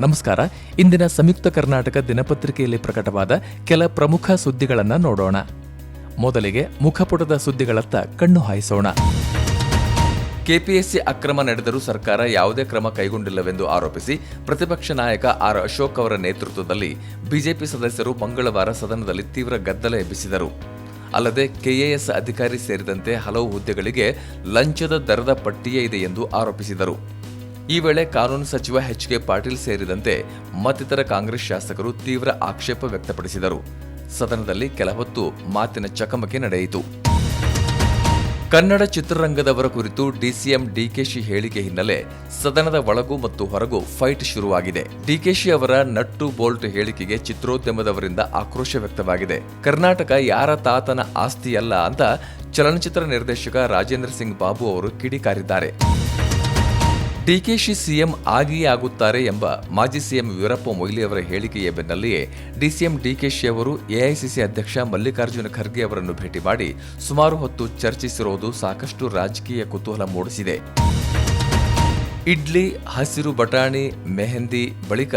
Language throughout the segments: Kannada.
ನಮಸ್ಕಾರ. ಇಂದಿನ ಸಂಯುಕ್ತ ಕರ್ನಾಟಕ ದಿನಪತ್ರಿಕೆಯಲ್ಲಿ ಪ್ರಕಟವಾದ ಕೆಲ ಪ್ರಮುಖ ಸುದ್ದಿಗಳನ್ನು ನೋಡೋಣ. ಮೊದಲಿಗೆ ಮುಖಪುಟದ ಸುದ್ದಿಗಳತ್ತ ಕಣ್ಣು ಹಾಯಿಸೋಣ. ಕೆಪಿಎಸ್ಸಿ ಅಕ್ರಮ ನಡೆದರೂ ಸರ್ಕಾರ ಯಾವುದೇ ಕ್ರಮ ಕೈಗೊಂಡಿಲ್ಲವೆಂದು ಆರೋಪಿಸಿ ಪ್ರತಿಪಕ್ಷ ನಾಯಕ ಆರ್ ಅಶೋಕ್ ಅವರ ನೇತೃತ್ವದಲ್ಲಿ ಬಿಜೆಪಿ ಸದಸ್ಯರು ಮಂಗಳವಾರ ಸದನದಲ್ಲಿ ತೀವ್ರ ಗದ್ದಲ ಎಬ್ಬಿಸಿದರು. ಅಲ್ಲದೆ ಕೆಎಎಸ್ ಅಧಿಕಾರಿ ಸೇರಿದಂತೆ ಹಲವು ಹುದ್ದೆಗಳಿಗೆ ಲಂಚದ ದರದ ಪಟ್ಟಿಯೇ ಇದೆ ಎಂದು ಆರೋಪಿಸಿದರು. ಈ ವೇಳೆ ಕಾನೂನು ಸಚಿವ ಎಚ್ ಕೆ ಪಾಟೀಲ್ ಸೇರಿದಂತೆ ಮತ್ತಿತರ ಕಾಂಗ್ರೆಸ್ ಶಾಸಕರು ತೀವ್ರ ಆಕ್ಷೇಪ ವ್ಯಕ್ತಪಡಿಸಿದರು. ಸದನದಲ್ಲಿ ಕೆಲ ಹೊತ್ತು ಮಾತಿನ ಚಕಮಕಿ ನಡೆಯಿತು. ಕನ್ನಡ ಚಿತ್ರರಂಗದವರ ಕುರಿತು ಡಿಸಿಎಂ ಡಿಕೆಶಿ ಹೇಳಿಕೆ ಹಿನ್ನೆಲೆ ಸದನದ ಒಳಗೂ ಮತ್ತು ಹೊರಗೂ ಫೈಟ್ ಶುರುವಾಗಿದೆ. ಡಿಕೆಶಿ ಅವರ ನಟ್ಟು ಬೋಲ್ಟ್ ಹೇಳಿಕೆಗೆ ಚಿತ್ರೋದ್ಯಮದವರಿಂದ ಆಕ್ರೋಶ ವ್ಯಕ್ತವಾಗಿದೆ. ಕರ್ನಾಟಕ ಯಾರ ತಾತನ ಆಸ್ತಿಯಲ್ಲ ಅಂತ ಚಲನಚಿತ್ರ ನಿರ್ದೇಶಕ ರಾಜೇಂದ್ರ ಸಿಂಗ್ ಬಾಬು ಅವರು ಕಿಡಿಕಾರಿದ್ದಾರೆ. ಡಿಕೆಶಿ ಸಿಎಂ ಆಗಿಯೇ ಆಗುತ್ತಾರೆ ಎಂಬ ಮಾಜಿ ಸಿಎಂ ವೀರಪ್ಪ ಮೊಯ್ಲಿ ಅವರ ಹೇಳಿಕೆಯ ಬೆನ್ನಲ್ಲಿಯೇ ಡಿಸಿಎಂ ಡಿಕೆಶಿ ಅವರು ಎಐಸಿಸಿ ಅಧ್ಯಕ್ಷ ಮಲ್ಲಿಕಾರ್ಜುನ ಖರ್ಗೆ ಅವರನ್ನು ಭೇಟಿ ಮಾಡಿ ಸುಮಾರು ಹೊತ್ತು ಚರ್ಚಿಸಿರುವುದು ಸಾಕಷ್ಟು ರಾಜಕೀಯ ಕುತೂಹಲ ಮೂಡಿಸಿದೆ. ಇಡ್ಲಿ, ಹಸಿರು ಬಟಾಣಿ, ಮೆಹಂದಿ ಬಳಿಕ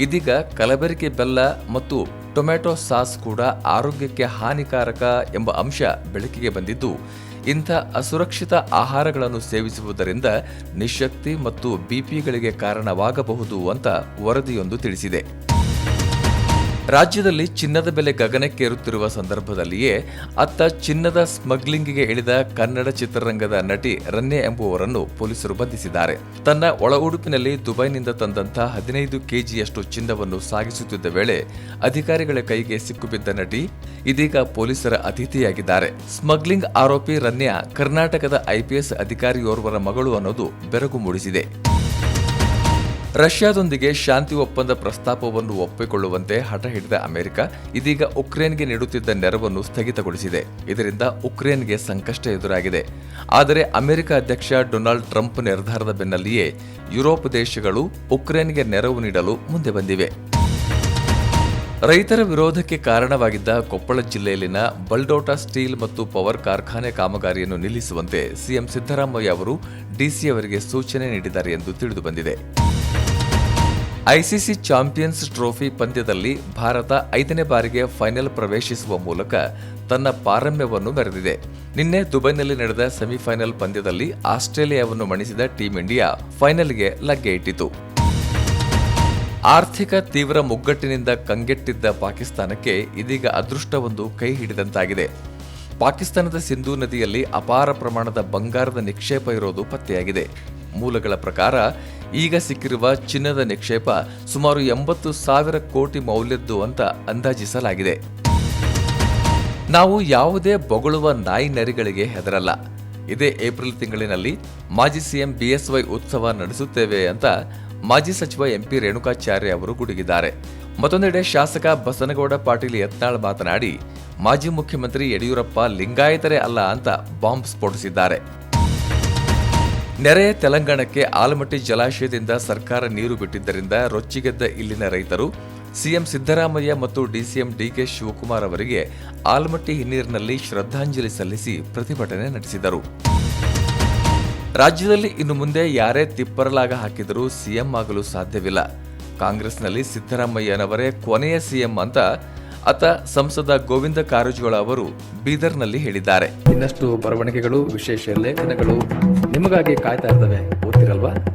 ಇದೀಗ ಕಲಬೆರಕೆ ಬೆಲ್ಲ ಮತ್ತು ಟೊಮ್ಯಾಟೊ ಸಾಸ್ ಕೂಡ ಆರೋಗ್ಯಕ್ಕೆ ಹಾನಿಕಾರಕ ಎಂಬ ಅಂಶ ಬೆಳಕಿಗೆ ಬಂದಿದ್ದು ಇಂಥ ಅಸುರಕ್ಷಿತ ಆಹಾರಗಳನ್ನು ಸೇವಿಸುವುದರಿಂದ ನಿಶಕ್ತಿ ಮತ್ತು ಬಿಪಿಗಳಿಗೆ ಕಾರಣವಾಗಬಹುದು ಅಂತ ವರದಿಯೊಂದು ತಿಳಿಸಿದೆ. ರಾಜ್ಯದಲ್ಲಿ ಚಿನ್ನದ ಬೆಲೆ ಗಗನಕ್ಕೇರುತ್ತಿರುವ ಸಂದರ್ಭದಲ್ಲಿಯೇ ಅತ್ತ ಚಿನ್ನದ ಸ್ಮಗ್ಲಿಂಗ್ಗೆ ಇಳಿದ ಕನ್ನಡ ಚಿತ್ರರಂಗದ ನಟಿ ರನ್ನೆ ಎಂಬುವರನ್ನು ಪೊಲೀಸರು ಬಂಧಿಸಿದ್ದಾರೆ. ತನ್ನ ಒಳ ಉಡುಪಿನಲ್ಲಿ ದುಬೈನಿಂದ ತಂದಂಥ ಹದಿನೈದು ಕೆಜಿಯಷ್ಟು ಚಿನ್ನವನ್ನು ಸಾಗಿಸುತ್ತಿದ್ದ ವೇಳೆ ಅಧಿಕಾರಿಗಳ ಕೈಗೆ ಸಿಕ್ಕುಬಿದ್ದ ನಟಿ ಇದೀಗ ಪೊಲೀಸರ ಅತಿಥಿಯಾಗಿದ್ದಾರೆ. ಸ್ಮಗ್ಲಿಂಗ್ ಆರೋಪಿ ರನ್ಯಾ ಕರ್ನಾಟಕದ ಐಪಿಎಸ್ ಅಧಿಕಾರಿಯೋರ್ವರ ಮಗಳು ಅನ್ನೋದು ಬೆರಗು ಮೂಡಿಸಿದೆ. ರಷ್ಯಾದೊಂದಿಗೆ ಶಾಂತಿ ಒಪ್ಪಂದ ಪ್ರಸ್ತಾಪವನ್ನು ಒಪ್ಪಿಕೊಳ್ಳುವಂತೆ ಹಠ ಹಿಡಿದ ಅಮೆರಿಕ ಇದೀಗ ಉಕ್ರೇನ್ಗೆ ನೀಡುತ್ತಿದ್ದ ನೆರವನ್ನು ಸ್ಥಗಿತಗೊಳಿಸಿದೆ. ಇದರಿಂದ ಉಕ್ರೇನ್ಗೆ ಸಂಕಷ್ಟ ಎದುರಾಗಿದೆ. ಆದರೆ ಅಮೆರಿಕ ಅಧ್ಯಕ್ಷ ಡೊನಾಲ್ಡ್ ಟ್ರಂಪ್ ನಿರ್ಧಾರದ ಬೆನ್ನಲ್ಲಿಯೇ ಯುರೋಪ್ ದೇಶಗಳು ಉಕ್ರೇನ್ಗೆ ನೆರವು ನೀಡಲು ಮುಂದೆ ಬಂದಿವೆ. ರೈತರ ವಿರೋಧಕ್ಕೆ ಕಾರಣವಾಗಿದ್ದ ಕೊಪ್ಪಳ ಜಿಲ್ಲೆಯಲ್ಲಿನ ಬಲ್ಡೋಟಾ ಸ್ಟೀಲ್ ಮತ್ತು ಪವರ್ ಕಾರ್ಖಾನೆ ಕಾಮಗಾರಿಯನ್ನು ನಿಲ್ಲಿಸುವಂತೆ ಸಿಎಂ ಸಿದ್ದರಾಮಯ್ಯ ಅವರು ಡಿಸಿ ಅವರಿಗೆ ಸೂಚನೆ ನೀಡಿದ್ದಾರೆ ಎಂದು ತಿಳಿದುಬಂದಿದೆ ಐಸಿಸಿ ಚಾಂಪಿಯನ್ಸ್ ಟ್ರೋಫಿ ಪಂದ್ಯದಲ್ಲಿ ಭಾರತ ಐದನೇ ಬಾರಿಗೆ ಫೈನಲ್ ಪ್ರವೇಶಿಸುವ ಮೂಲಕ ತನ್ನ ಪಾರಮ್ಯವನ್ನು ಮೆರೆದಿದೆ. ನಿನ್ನೆ ದುಬೈನಲ್ಲಿ ನಡೆದ ಸೆಮಿಫೈನಲ್ ಪಂದ್ಯದಲ್ಲಿ ಆಸ್ಟ್ರೇಲಿಯಾವನ್ನು ಮಣಿಸಿದ ಟೀಂ ಇಂಡಿಯಾ ಫೈನಲ್ಗೆ ಲಗ್ಗೆ ಇಟ್ಟಿತು. ಆರ್ಥಿಕ ತೀವ್ರ ಮುಗ್ಗಟ್ಟಿನಿಂದ ಕಂಗೆಟ್ಟಿದ್ದ ಪಾಕಿಸ್ತಾನಕ್ಕೆ ಇದೀಗ ಅದೃಷ್ಟವೊಂದು ಕೈ ಹಿಡಿದಂತಾಗಿದೆ. ಪಾಕಿಸ್ತಾನದ ಸಿಂಧೂ ನದಿಯಲ್ಲಿ ಅಪಾರ ಪ್ರಮಾಣದ ಬಂಗಾರದ ನಿಕ್ಷೇಪ ಇರೋದು ಪತ್ತೆಯಾಗಿದೆ. ಮೂಲಗಳ ಪ್ರಕಾರ ಈಗ ಸಿಕ್ಕಿರುವ ಚಿನ್ನದ ನಿಕ್ಷೇಪ ಸುಮಾರು ಎಂಬತ್ತು ಸಾವಿರ ಕೋಟಿ ಮೌಲ್ಯದ್ದು ಅಂತ ಅಂದಾಜಿಸಲಾಗಿದೆ. ನಾವು ಯಾವುದೇ ಬೊಗಳುವ ನಾಯಿ ನರಿಗಳಿಗೆ ಹೆದರಲ್ಲ. ಇದೇ ಏಪ್ರಿಲ್ ತಿಂಗಳಿನಲ್ಲಿ ಮಾಜಿ ಸಿಎಂ ಬಿಎಸ್ವೈ ಉತ್ಸವ ನಡೆಸುತ್ತೇವೆ ಅಂತ ಮಾಜಿ ಸಚಿವ ಎಂಪಿ ರೇಣುಕಾಚಾರ್ಯ ಅವರು ಗುಡುಗಿದ್ದಾರೆ. ಮತ್ತೊಂದೆಡೆ ಶಾಸಕ ಬಸನಗೌಡ ಪಾಟೀಲ್ ಯತ್ನಾಳ್ ಮಾತನಾಡಿ, ಮಾಜಿ ಮುಖ್ಯಮಂತ್ರಿ ಯಡಿಯೂರಪ್ಪ ಲಿಂಗಾಯತರೇ ಅಲ್ಲ ಅಂತ ಬಾಂಬ್ ಸ್ಫೋಟಿಸಿದ್ದಾರೆ. ನೆರೆಯ ತೆಲಂಗಾಣಕ್ಕೆ ಆಲಮಟ್ಟಿ ಜಲಾಶಯದಿಂದ ಸರ್ಕಾರ ನೀರು ಬಿಟ್ಟಿದ್ದರಿಂದ ರೊಚ್ಚಿಗೆದ್ದ ಇಲ್ಲಿನ ರೈತರು, ಸಿಎಂ ಸಿದ್ದರಾಮಯ್ಯ ಮತ್ತು ಡಿಸಿಎಂ ಡಿಕೆ ಶಿವಕುಮಾರ್ ಅವರಿಗೆ ಆಲಮಟ್ಟಿ ಹಿನ್ನೀರಿನಲ್ಲಿ ಶ್ರದ್ಧಾಂಜಲಿ ಸಲ್ಲಿಸಿ ಪ್ರತಿಭಟನೆ ನಡೆಸಿದರು. ರಾಜ್ಯದಲ್ಲಿ ಇನ್ನು ಮುಂದೆ ಯಾರೇ ತಿಪ್ಪರಲಾಗ ಹಾಕಿದರೂ ಸಿಎಂ ಆಗಲು ಸಾಧ್ಯವಿಲ್ಲ. ಕಾಂಗ್ರೆಸ್ನಲ್ಲಿ ಸಿದ್ದರಾಮಯ್ಯನವರೇ ಕೊನೆಯ ಸಿಎಂ ಅಂತ ಅತ ಸಂಸದ ಗೋವಿಂದ ಕಾರಜೋಳ ಅವರು ಬೀದರ್ನಲ್ಲಿ ಹೇಳಿದ್ದಾರೆ. ಇನ್ನಷ್ಟು ಬರವಣಿಗೆಗಳು, ವಿಶೇಷ ಲೇಖನಗಳು ನಿಮಗಾಗಿ ಕಾಯ್ತಾ ಇರ್ತವೆ, ಓದ್ತಿರಲ್ವಾ?